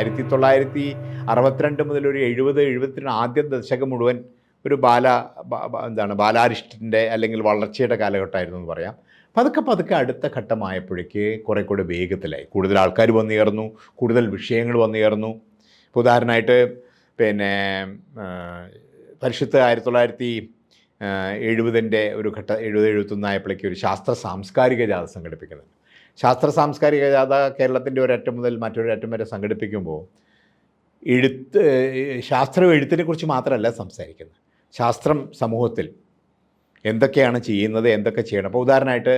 ആയിരത്തി തൊള്ളായിരത്തി അറുപത്തിരണ്ട് മുതൽ ഒരു എഴുപത് എഴുപത്തിരണ്ട് ആദ്യ ദശകം മുഴുവൻ ഒരു ബാല എന്താണ് ബാലാരിഷ്ടന്റെ അല്ലെങ്കിൽ വളർച്ചയുടെ കാലഘട്ടമായിരുന്നു എന്ന് പറയാം. പതുക്കെ പതുക്കെ അടുത്ത ഘട്ടമായപ്പോഴേക്ക് കുറേ കൂടെ വേഗത്തിലായി. കൂടുതൽ ആൾക്കാർ വന്നുയർന്നു കൂടുതൽ വിഷയങ്ങൾ വന്നുയർന്നു ഇപ്പോൾ ഉദാഹരണമായിട്ട് പിന്നെ പരിശുദ്ധ ആയിരത്തി തൊള്ളായിരത്തി എഴുപതിന്റെ ഒരു ഘട്ട എഴുപത് എഴുപത്തൊന്നായപ്പോഴേക്ക് ഒരു ശാസ്ത്ര സാംസ്കാരിക ജാഥ സംഘടിപ്പിക്കുന്നുണ്ട്. ശാസ്ത്ര സാംസ്കാരിക ജാഥ കേരളത്തിന്റെ ഒരറ്റം മുതൽ മറ്റൊരറ്റം വരെ സംഘടിപ്പിക്കുമ്പോൾ എഴുത്ത് ശാസ്ത്രം എഴുത്തിനെ കുറിച്ച് മാത്രമല്ല സംസാരിക്കുന്നത്. ശാസ്ത്രം സമൂഹത്തിൽ എന്തൊക്കെയാണ് ചെയ്യുന്നത് എന്തൊക്കെ ചെയ്യണം? അപ്പോൾ ഉദാഹരണമായിട്ട്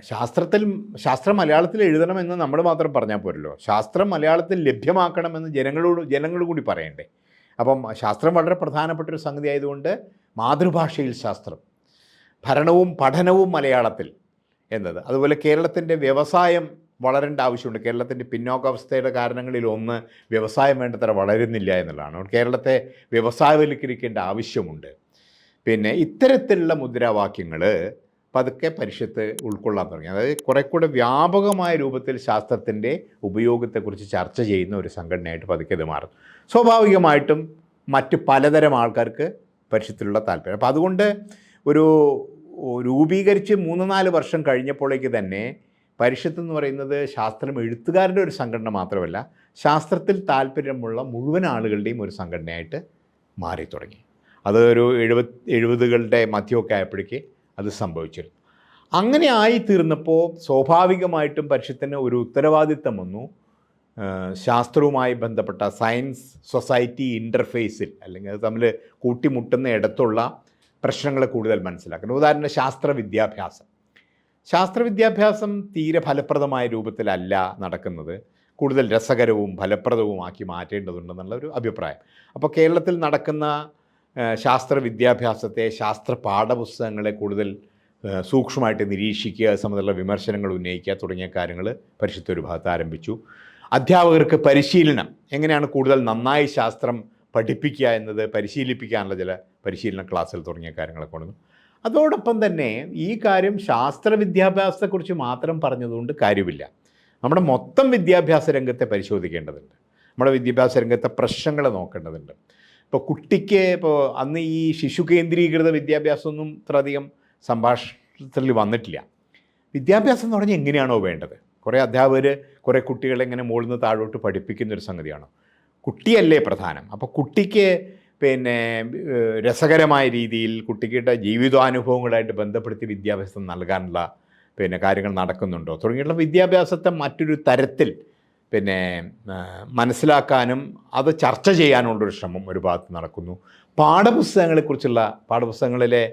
ശാസ്ത്രത്തിൽ ശാസ്ത്രം മലയാളത്തിൽ എഴുതണമെന്ന് നമ്മൾ മാത്രം പറഞ്ഞാൽ പോരല്ലോ. ശാസ്ത്രം മലയാളത്തിൽ ലഭ്യമാക്കണമെന്ന് ജനങ്ങളോട് ജനങ്ങൾ കൂടി പറയണ്ടേ. അപ്പം ശാസ്ത്രം വളരെ പ്രധാനപ്പെട്ട ഒരു സംഗതി ആയതുകൊണ്ട് മാതൃഭാഷയിൽ ശാസ്ത്രം. ഭരണവും പഠനവും മലയാളത്തിൽ എന്നത്. അതുപോലെ കേരളത്തിന്റെ വ്യവസായം വളരേണ്ട ആവശ്യമുണ്ട്. കേരളത്തിന്റെ പിന്നോക്കാവസ്ഥയുടെ കാരണങ്ങളിൽ ഒന്ന് വ്യവസായം വേണ്ടത്ര വളരുന്നില്ല എന്നുള്ളതാണ്. കേരളത്തെ വ്യവസായവൽക്കരിക്കേണ്ട ആവശ്യമുണ്ട്. പിന്നെ ഇത്തരത്തിലുള്ള മുദ്രാവാക്യങ്ങൾ പതുക്കെ പരിഷത്ത് ഉൾക്കൊള്ളാൻ തുടങ്ങി. അതായത് കുറെ കൂടെ വ്യാപകമായ രൂപത്തിൽ ശാസ്ത്രത്തിന്റെ ഉപയോഗത്തെക്കുറിച്ച് ചർച്ച ചെയ്യുന്ന ഒരു സംഘടനയായിട്ട് പതുക്കെ ഇത് മാറും. സ്വാഭാവികമായിട്ടും മറ്റ് പലതരം ആൾക്കാർക്ക് പരിഷത്തിലുള്ള താല്പര്യം. അപ്പോൾ അതുകൊണ്ട് ഒരു രൂപീകരിച്ച് മൂന്ന് നാല് വർഷം കഴിഞ്ഞപ്പോഴേക്ക് തന്നെ പരിഷത്ത് എന്ന് പറയുന്നത് ശാസ്ത്രം എഴുത്തുകാരുടെ ഒരു സംഘടന മാത്രമല്ല ശാസ്ത്രത്തിൽ താല്പര്യമുള്ള മുഴുവൻ ആളുകളുടെയും ഒരു സംഘടനയായിട്ട് മാറി തുടങ്ങി. അത് ഒരു എഴുപത് എഴുപതുകളുടെ മധ്യമൊക്കെ ആയപ്പോഴേക്ക് അത് സംഭവിച്ചിരുന്നു. അങ്ങനെ ആയി തീർന്നപ്പോൾ സ്വാഭാവികമായിട്ടും പരിഷത്തിന് ഒരു ഉത്തരവാദിത്തം വന്നു. ശാസ്ത്രവുമായി ബന്ധപ്പെട്ട സയൻസ് സൊസൈറ്റി ഇന്റർഫേസിൽ അല്ലെങ്കിൽ അത് തമ്മിൽ കൂട്ടിമുട്ടുന്ന ഇടത്തുള്ള പ്രശ്നങ്ങളെ കൂടുതൽ മനസ്സിലാക്കണം. ഉദാഹരണം ശാസ്ത്ര വിദ്യാഭ്യാസം. ശാസ്ത്ര വിദ്യാഭ്യാസം തീരെ ഫലപ്രദമായ രൂപത്തിലല്ല നടക്കുന്നത്. കൂടുതൽ രസകരവും ഫലപ്രദവുമാക്കി മാറ്റേണ്ടതുണ്ടെന്നുള്ള ഒരു അഭിപ്രായം. അപ്പോൾ കേരളത്തിൽ നടക്കുന്ന ശാസ്ത്ര വിദ്യാഭ്യാസത്തെ ശാസ്ത്ര പാഠപുസ്തകങ്ങളെ കൂടുതൽ സൂക്ഷ്മമായിട്ട് നിരീക്ഷിക്കുക സംബന്ധിച്ചുള്ള വിമർശനങ്ങൾ ഉന്നയിക്കുക തുടങ്ങിയ കാര്യങ്ങൾ പരിശുദ്ധ ഒരു ഭാഗത്ത് ആരംഭിച്ചു. അധ്യാപകർക്ക് പരിശീലനം എങ്ങനെയാണ് കൂടുതൽ നന്നായി ശാസ്ത്രം പഠിപ്പിക്കുക എന്നത് പരിശീലിപ്പിക്കാനുള്ള ചില പരിശീലന ക്ലാസ്സുകൾ തുടങ്ങിയ കാര്യങ്ങളൊക്കെ കൊണ്ടുവന്നു. അതോടൊപ്പം തന്നെ ഈ കാര്യം ശാസ്ത്ര വിദ്യാഭ്യാസത്തെക്കുറിച്ച് മാത്രം പറഞ്ഞതുകൊണ്ട് കാര്യമില്ല. നമ്മുടെ മൊത്തം വിദ്യാഭ്യാസ രംഗത്തെ പരിശോധിക്കേണ്ടതുണ്ട്. നമ്മുടെ വിദ്യാഭ്യാസ രംഗത്തെ പ്രശ്നങ്ങൾ നോക്കേണ്ടതുണ്ട്. ഇപ്പോൾ കുട്ടിക്ക് ഇപ്പോൾ അന്ന് ഈ ശിശു കേന്ദ്രീകൃത വിദ്യാഭ്യാസമൊന്നും ഇത്രയധികം സംഭാഷണത്തിൽ വന്നിട്ടില്ല. വിദ്യാഭ്യാസം എന്ന് പറഞ്ഞാൽ എങ്ങനെയാണോ വേണ്ടത്? കുറേ അധ്യാപകർ കുറേ കുട്ടികളെ ഇങ്ങനെ മുകളിൽ നിന്ന് താഴോട്ട് പഠിപ്പിക്കുന്ന ഒരു സംഗതിയാണ്? കുട്ടിയല്ലേ പ്രധാനം. അപ്പോൾ കുട്ടിക്ക് പിന്നെ രസകരമായ രീതിയിൽ കുട്ടിക്കിട്ട ജീവിതാനുഭവങ്ങളായിട്ട് ബന്ധപ്പെടുത്തി വിദ്യാഭ്യാസം നൽകാനുള്ള പിന്നെ കാര്യങ്ങൾ നടക്കുന്നുണ്ടോ? തുടങ്ങിയിട്ടുള്ള വിദ്യാഭ്യാസത്തെ മറ്റൊരു തരത്തിൽ പിന്നെ മനസ്സിലാക്കാനും അത് ചർച്ച ചെയ്യാനുള്ളൊരു ശ്രമം ഒരു ഭാഗത്ത് നടക്കുന്നു. പാഠപുസ്തകങ്ങളെക്കുറിച്ചുള്ള പാഠപുസ്തകങ്ങളിലെ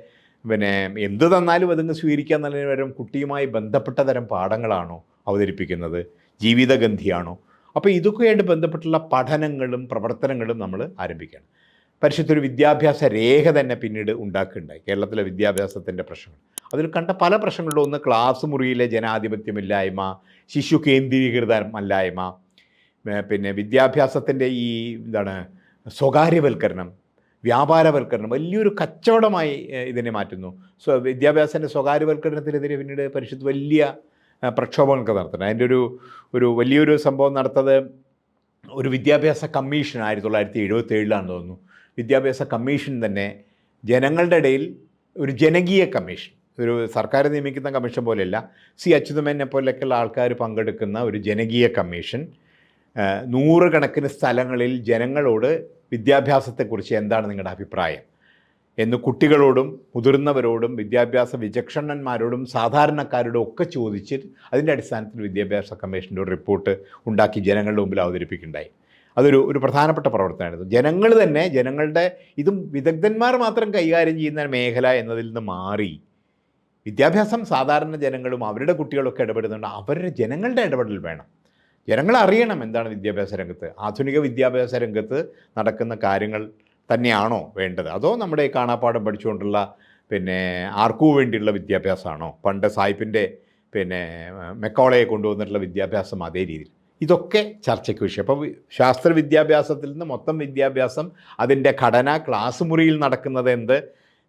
പിന്നെ എന്ത് തന്നാലും അതങ്ങ് സ്വീകരിക്കാൻ എന്നതിന് പകരം കുട്ടിയുമായി ബന്ധപ്പെട്ട തരം പാഠങ്ങളാണോ അവതരിപ്പിക്കുന്നത്? ജീവിതഗന്ധിയാണോ? അപ്പോൾ ഇതൊക്കെയായിട്ട് ബന്ധപ്പെട്ടുള്ള പഠനങ്ങളും പ്രവർത്തനങ്ങളും നമ്മൾ ആരംഭിക്കുകയാണ് പരിശുദ്ധ ഒരു വിദ്യാഭ്യാസ രേഖ തന്നെ പിന്നീട് ഉണ്ടാക്കുകയുണ്ടായി കേരളത്തിലെ വിദ്യാഭ്യാസത്തിന്റെ പ്രശ്നങ്ങൾ. അതിൽ കണ്ട പല പ്രശ്നങ്ങളിലും ഒന്ന് ക്ലാസ് മുറിയിലെ ജനാധിപത്യമില്ലായ്മ ശിശു കേന്ദ്രീകൃതമല്ലായ്മ പിന്നെ വിദ്യാഭ്യാസത്തിന്റെ ഈ എന്താണ് സ്വകാര്യവൽക്കരണം വ്യാപാരവൽക്കരണം വലിയൊരു കച്ചവടമായി ഇതിനെ മാറ്റുന്നു. സ്വ വിദ്യാഭ്യാസത്തിന്റെ സ്വകാര്യവൽക്കരണത്തിനെതിരെ പിന്നീട് പരിശുദ്ധ വലിയ പ്രക്ഷോഭങ്ങളൊക്കെ നടത്തുന്നത്. അതിന്റെ ഒരു ഒരു വലിയൊരു സംഭവം നടത്തത് ഒരു വിദ്യാഭ്യാസ കമ്മീഷൻ ആയിരത്തി തൊള്ളായിരത്തി എഴുപത്തി ഏഴിലാണെന്ന് തോന്നുന്നു. വിദ്യാഭ്യാസ കമ്മീഷൻ തന്നെ ജനങ്ങളുടെ ഇടയിൽ ഒരു ജനകീയ കമ്മീഷൻ ഒരു സർക്കാർ നിയമിക്കുന്ന കമ്മീഷൻ പോലെയല്ല സി അച്യുതമേനെ പോലെയൊക്കെയുള്ള ആൾക്കാർ പങ്കെടുക്കുന്ന ഒരു ജനകീയ കമ്മീഷൻ നൂറുകണക്കിന് സ്ഥലങ്ങളിൽ ജനങ്ങളോട് വിദ്യാഭ്യാസത്തെക്കുറിച്ച് എന്താണ് നിങ്ങളുടെ അഭിപ്രായം? എന്ന് കുട്ടികളോടും മുതിർന്നവരോടും വിദ്യാഭ്യാസ വിചക്ഷണന്മാരോടും സാധാരണക്കാരോടും ഒക്കെ ചോദിച്ച് അതിന്റെ അടിസ്ഥാനത്തിൽ വിദ്യാഭ്യാസ കമ്മീഷന്റെ ഒരു റിപ്പോർട്ട് ഉണ്ടാക്കി ജനങ്ങളുടെ മുമ്പിൽ അവതരിപ്പിക്കുണ്ടായി അതൊരു ഒരു പ്രധാനപ്പെട്ട പ്രവർത്തനമായിരുന്നു. ജനങ്ങൾ തന്നെ ജനങ്ങളുടെ ഇതും വിദഗ്ധന്മാർ മാത്രം കൈകാര്യം ചെയ്യുന്ന മേഖല എന്നതിൽ നിന്ന് മാറി വിദ്യാഭ്യാസം സാധാരണ ജനങ്ങളും അവരുടെ കുട്ടികളൊക്കെ ഇടപെടുന്നുണ്ട്. അവരുടെ ജനങ്ങളുടെ ഇടപെടൽ വേണം. ജനങ്ങൾ അറിയണം എന്താണ് വിദ്യാഭ്യാസ രംഗത്ത്. ആധുനിക വിദ്യാഭ്യാസ രംഗത്ത് നടക്കുന്ന കാര്യങ്ങൾ തന്നെയാണോ വേണ്ടത്? അതോ നമ്മുടെ കാണാപ്പാടം പഠിച്ചുകൊണ്ടുള്ള പിന്നെ ആർക്കു വേണ്ടിയുള്ള വിദ്യാഭ്യാസമാണോ? പണ്ട് സായിപ്പിന്റെ പിന്നെ മെക്കോളയെ കൊണ്ടുവന്നിട്ടുള്ള വിദ്യാഭ്യാസം അതേ രീതിയിൽ. ഇതൊക്കെ ചർച്ചയ്ക്ക് വിഷയം. അപ്പോൾ ശാസ്ത്ര വിദ്യാഭ്യാസത്തിൽ നിന്ന് മൊത്തം വിദ്യാഭ്യാസം അതിന്റെ ഘടന ക്ലാസ് മുറിയിൽ നടക്കുന്നത് എന്ത്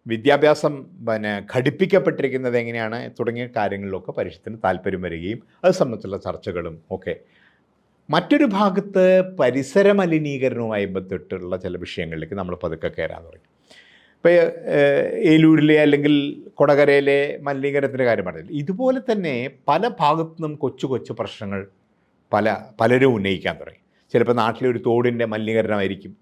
വിദ്യാഭ്യാസം പിന്നെ ഘടിപ്പിക്കപ്പെട്ടിരിക്കുന്നത് എങ്ങനെയാണ് തുടങ്ങിയ കാര്യങ്ങളിലൊക്കെ പരിഷത്തിന് താല്പര്യം വരികയും അത് സംബന്ധിച്ചുള്ള ചർച്ചകളും ഒക്കെ മറ്റൊരു ഭാഗത്ത് പരിസര മലിനീകരണവുമായി ബന്ധപ്പെട്ടുള്ള ചില വിഷയങ്ങളിലേക്ക് നമ്മൾ പതുക്കെ കയറാൻ തുടങ്ങി. ഇപ്പോൾ ഏലൂരിലെ അല്ലെങ്കിൽ കൊടകരയിലെ മലിനീകരണത്തിന്റെ കാര്യം പറഞ്ഞില്ല? ഇതുപോലെ തന്നെ പല ഭാഗത്തു നിന്നും കൊച്ചു കൊച്ചു പ്രശ്നങ്ങൾ പല പലരും ഉന്നയിക്കാൻ തുടങ്ങി. ചിലപ്പോൾ നാട്ടിലെ ഒരു തോടിന്റെ മലിനീകരണമായിരിക്കും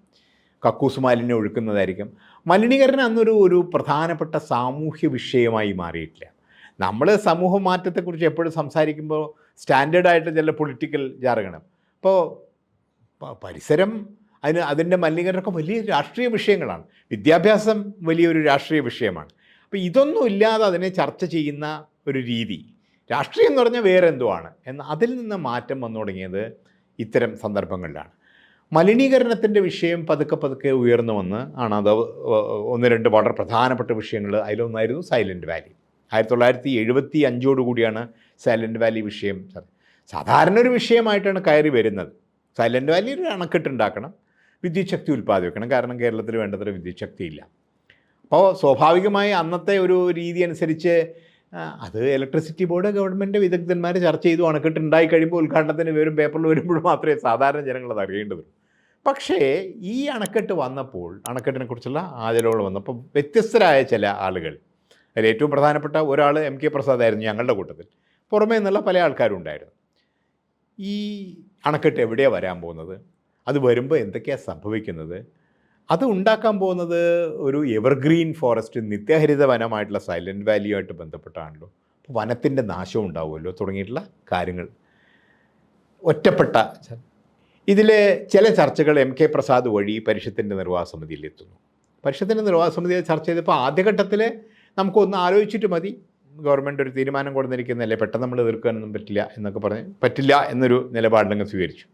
കക്കൂസ് മാലിന്യം ഒഴുക്കുന്നതായിരിക്കും. മലിനീകരണം അന്നൊരു ഒരു പ്രധാനപ്പെട്ട സാമൂഹ്യ വിഷയമായി മാറിയിട്ടില്ല. നമ്മൾ സമൂഹ മാറ്റത്തെക്കുറിച്ച് എപ്പോഴും സംസാരിക്കുമ്പോൾ സ്റ്റാൻഡേർഡായിട്ട് ചില പൊളിറ്റിക്കൽ ജാറുകണം ഇപ്പോൾ പരിസരം അതിന് അതിന്റെ മലിനീകരണമൊക്കെ വലിയ രാഷ്ട്രീയ വിഷയങ്ങളാണ്. വിദ്യാഭ്യാസം വലിയൊരു രാഷ്ട്രീയ വിഷയമാണ്. അപ്പോൾ ഇതൊന്നും ഇല്ലാതെ അതിനെ ചർച്ച ചെയ്യുന്ന ഒരു രീതി. രാഷ്ട്രീയം എന്ന് പറഞ്ഞാൽ വേറെ എന്തോ ആണ് എന്ന അതിൽ നിന്ന് മാറ്റം വന്നു തുടങ്ങിയത് ഇത്തരം സന്ദർഭങ്ങളിലാണ്. മലിനീകരണത്തിന്റെ വിഷയം പതുക്കെ പതുക്കെ ഉയർന്നു വന്ന് ആണ് അത് ഒന്ന് രണ്ട് വളരെ പ്രധാനപ്പെട്ട വിഷയങ്ങൾ. അതിലൊന്നായിരുന്നു സൈലന്റ് വാലി. ആയിരത്തി തൊള്ളായിരത്തി എഴുപത്തി അഞ്ചോടുകൂടിയാണ് സൈലന്റ് വാലി വിഷയം സാധാരണ ഒരു വിഷയമായിട്ടാണ് കയറി വരുന്നത്. സൈലന്റ് വാലി ഒരു അണക്കെട്ടുണ്ടാക്കണം വിദ്യുച്ഛക്തി ഉൽപ്പാദിപ്പിക്കണം കാരണം കേരളത്തിൽ വേണ്ടത്ര വിദ്യുച്ഛക്തി ഇല്ല. അപ്പോൾ സ്വാഭാവികമായി അന്നത്തെ ഒരു രീതി അനുസരിച്ച് അത് ഇലക്ട്രിസിറ്റി ബോർഡ് ഗവൺമെന്റ് വിദഗ്ധന്മാർ ചർച്ച ചെയ്തു. അണക്കെട്ട് ഉണ്ടായി കഴിയുമ്പോൾ ഉദ്ഘാടനത്തിന് വരും പേപ്പറിൽ വരുമ്പോൾ മാത്രമേ സാധാരണ ജനങ്ങൾ അത് അറിയേണ്ടതുള്ളൂ പക്ഷേ ഈ അണക്കെട്ട് വന്നപ്പോൾ അണക്കെട്ടിനെ കുറിച്ചുള്ള ആചരണങ്ങൾ വന്നപ്പോൾ വ്യത്യസ്തരായ ചില ആളുകൾ അതിൽ ഏറ്റവും പ്രധാനപ്പെട്ട ഒരാൾ എം കെ പ്രസാദ് ആയിരുന്നു ഞങ്ങളുടെ കൂട്ടത്തിൽ. പുറമേ നിന്നുള്ള പല ആൾക്കാരും ഉണ്ടായിരുന്നു. ഈ അണക്കെട്ട് എവിടെയാണ് വരാൻ പോകുന്നത്? അത് വരുമ്പോൾ എന്തൊക്കെയാണ് സംഭവിക്കുന്നത്? അത് ഉണ്ടാക്കാൻ പോകുന്നത് ഒരു എവർഗ്രീൻ ഫോറസ്റ്റ് നിത്യഹരിത വനമായിട്ടുള്ള സൈലന്റ് വാലിയുമായിട്ട് ബന്ധപ്പെട്ടാണല്ലോ. അപ്പോൾ വനത്തിന്റെ നാശം ഉണ്ടാവുമല്ലോ തുടങ്ങിയിട്ടുള്ള കാര്യങ്ങൾ. ഒറ്റപ്പെട്ട ഇതിൽ ചില ചർച്ചകൾ എം കെ പ്രസാദ് വഴി പരിഷത്തിന്റെ നിർവാഹ സമിതിയിൽ എത്തുന്നു. പരിഷത്തിന്റെ നിർവാഹ സമിതിയെ ചർച്ച ചെയ്തപ്പോൾ ആദ്യഘട്ടത്തിൽ നമുക്കൊന്ന് ആലോചിച്ചിട്ട് മതി. ഗവൺമെന്റ് ഒരു തീരുമാനം കൊടുത്തിരിക്കുന്നതല്ലേ? പെട്ടെന്ന് നമ്മൾ എതിർക്കാനൊന്നും പറ്റില്ല എന്നൊക്കെ പറഞ്ഞ് പറ്റില്ല എന്നൊരു നിലപാടിലങ്ങ് സ്വീകരിച്ചു.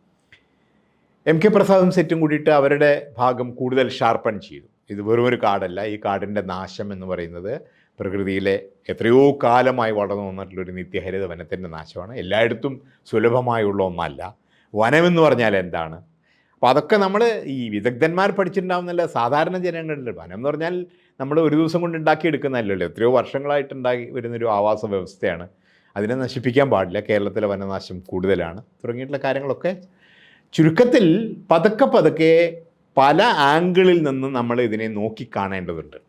എം കെ പ്രസാദും സെറ്റും കൂടിയിട്ട് അവരുടെ ഭാഗം കൂടുതൽ ഷാർപ്പൺ ചെയ്തു. ഇത് വെറും ഒരു കാടല്ല ഈ കാടിന്റെ നാശം എന്ന് പറയുന്നത് പ്രകൃതിയിലെ എത്രയോ കാലമായി വളർന്നു വന്നിട്ടുള്ളൊരു നിത്യഹരിത വനത്തിന്റെ നാശമാണ്. എല്ലായിടത്തും സുലഭമായുള്ള ഒന്നല്ല. വനമെന്ന് പറഞ്ഞാൽ എന്താണ്? അപ്പോൾ അതൊക്കെ നമ്മൾ ഈ വിദഗ്ധന്മാർ പഠിച്ചിട്ടുണ്ടാവുന്നല്ല സാധാരണ ജനങ്ങളുടെ വനം എന്ന് പറഞ്ഞാൽ നമ്മൾ ഒരു ദിവസം കൊണ്ട് ഉണ്ടാക്കിയെടുക്കുന്നതല്ലല്ലോ. എത്രയോ വർഷങ്ങളായിട്ട് ഉണ്ടാക്കി വരുന്നൊരു ആവാസ വ്യവസ്ഥയാണ്. അതിനെ നശിപ്പിക്കാൻ പാടില്ല. കേരളത്തിലെ വനനാശം കൂടുതലാണ്. തുടങ്ങിയിട്ടുള്ള കാര്യങ്ങളൊക്കെ. ചുരുക്കത്തിൽ പതുക്കെ പതുക്കെ പല ആംഗിളിൽ നിന്ന് നമ്മൾ ഇതിനെ നോക്കിക്കാണേണ്ടതുണ്ട്